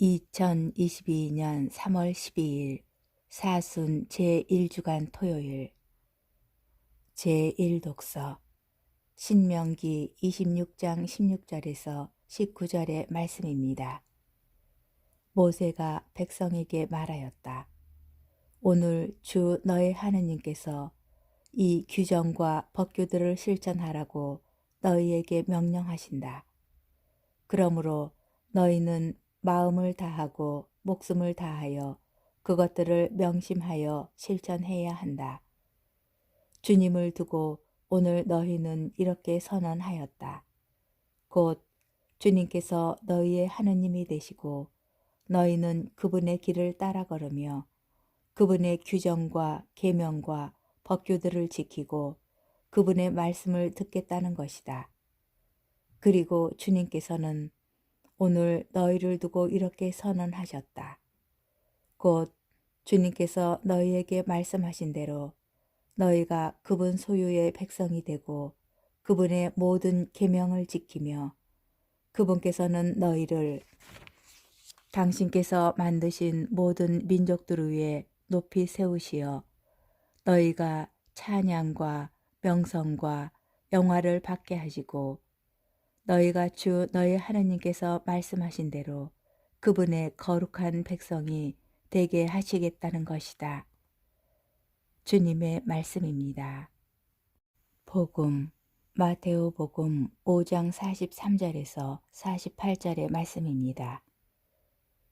2022년 3월 12일 사순 제1주간 토요일 제1독서 신명기 26장 16절에서 19절의 말씀입니다. 모세가 백성에게 말하였다. 오늘 주 너의 하느님께서 이 규정과 법규들을 실천하라고 너희에게 명령하신다. 그러므로 너희는 마음을 다하고 목숨을 다하여 그것들을 명심하여 실천해야 한다. 주님을 두고 오늘 너희는 이렇게 선언하였다. 곧 주님께서 너희의 하느님이 되시고 너희는 그분의 길을 따라 걸으며 그분의 규정과 계명과 법규들을 지키고 그분의 말씀을 듣겠다는 것이다. 그리고 주님께서는 오늘 너희를 두고 이렇게 선언하셨다. 곧 주님께서 너희에게 말씀하신 대로 너희가 그분 소유의 백성이 되고 그분의 모든 계명을 지키며 그분께서는 너희를 당신께서 만드신 모든 민족들 위에 높이 세우시어 너희가 찬양과 명성과 영화를 받게 하시고 너희가 주 너희 하나님께서 말씀하신 대로 그분의 거룩한 백성이 되게 하시겠다는 것이다. 주님의 말씀입니다. 복음 마테오 복음 5장 43절에서 48절의 말씀입니다.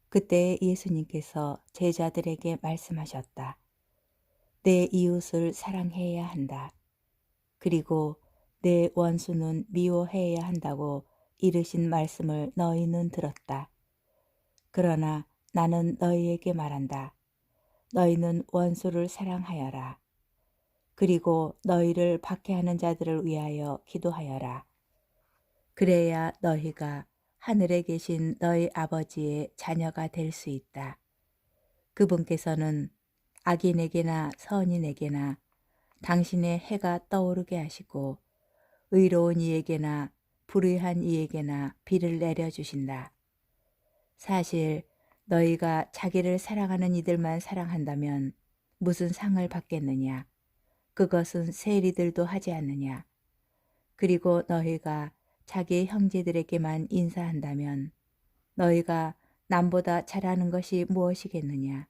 그때 예수님께서 제자들에게 말씀하셨다. 내 이웃을 사랑해야 한다. 그리고 내 원수는 미워해야 한다고 이르신 말씀을 너희는 들었다. 그러나 나는 너희에게 말한다. 너희는 원수를 사랑하여라. 그리고 너희를 박해하는 자들을 위하여 기도하여라. 그래야 너희가 하늘에 계신 너희 아버지의 자녀가 될 수 있다. 그분께서는 악인에게나 선인에게나 당신의 해가 떠오르게 하시고 의로운 이에게나 불의한 이에게나 비를 내려주신다. 사실 너희가 자기를 사랑하는 이들만 사랑한다면 무슨 상을 받겠느냐? 그것은 세리들도 하지 않느냐? 그리고 너희가 자기 형제들에게만 인사한다면 너희가 남보다 잘하는 것이 무엇이겠느냐?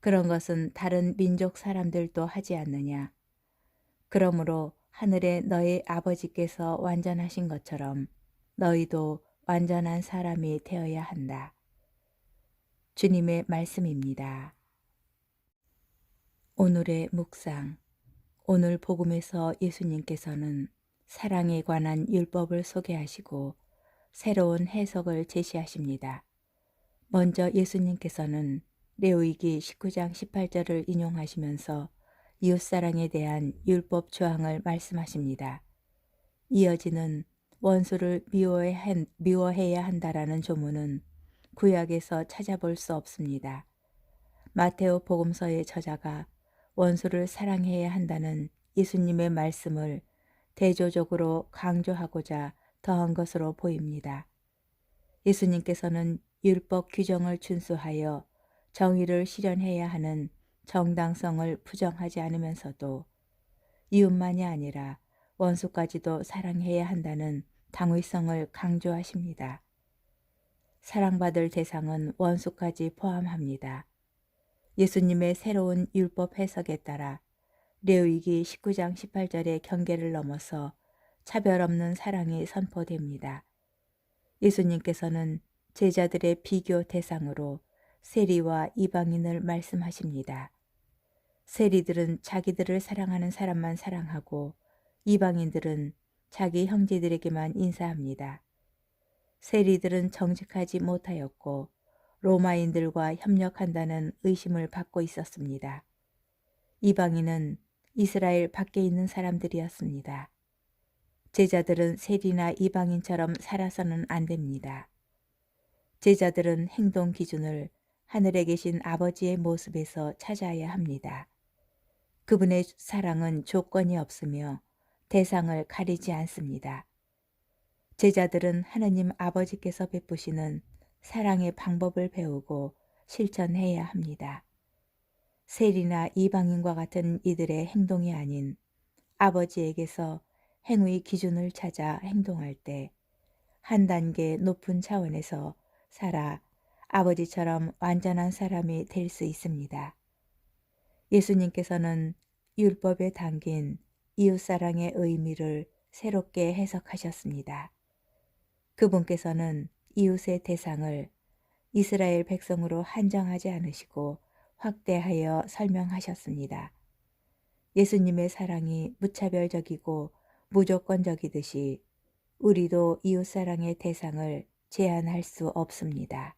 그런 것은 다른 민족 사람들도 하지 않느냐? 그러므로 하늘에 너희 아버지께서 완전하신 것처럼 너희도 완전한 사람이 되어야 한다. 주님의 말씀입니다. 오늘의 묵상. 오늘 복음에서 예수님께서는 사랑에 관한 율법을 소개하시고 새로운 해석을 제시하십니다. 먼저 예수님께서는 레오이기 19장 18절을 인용하시면서 이웃사랑에 대한 율법 조항을 말씀하십니다. 이어지는 원수를 미워해 야 한다라는 조문은 구약에서 찾아볼 수 없습니다. 마테오 복음서의 저자가 원수를 사랑해야 한다는 예수님의 말씀을 대조적으로 강조하고자 더한 것으로 보입니다. 예수님께서는 율법 규정을 준수하여 정의를 실현해야 하는 정당성을 부정하지 않으면서도 이웃만이 아니라 원수까지도 사랑해야 한다는 당위성을 강조하십니다. 사랑받을 대상은 원수까지 포함합니다. 예수님의 새로운 율법 해석에 따라 레위기 19장 18절의 경계를 넘어서 차별 없는 사랑이 선포됩니다. 예수님께서는 제자들의 비교 대상으로 세리와 이방인을 말씀하십니다. 세리들은 자기들을 사랑하는 사람만 사랑하고 이방인들은 자기 형제들에게만 인사합니다. 세리들은 정직하지 못하였고 로마인들과 협력한다는 의심을 받고 있었습니다. 이방인은 이스라엘 밖에 있는 사람들이었습니다. 제자들은 세리나 이방인처럼 살아서는 안 됩니다. 제자들은 행동 기준을 하늘에 계신 아버지의 모습에서 찾아야 합니다. 그분의 사랑은 조건이 없으며 대상을 가리지 않습니다. 제자들은 하나님 아버지께서 베푸시는 사랑의 방법을 배우고 실천해야 합니다. 세리나 이방인과 같은 이들의 행동이 아닌 아버지에게서 행위 기준을 찾아 행동할 때 한 단계 높은 차원에서 살아 아버지처럼 완전한 사람이 될 수 있습니다. 예수님께서는 율법에 담긴 이웃사랑의 의미를 새롭게 해석하셨습니다. 그분께서는 이웃의 대상을 이스라엘 백성으로 한정하지 않으시고 확대하여 설명하셨습니다. 예수님의 사랑이 무차별적이고 무조건적이듯이 우리도 이웃사랑의 대상을 제한할 수 없습니다.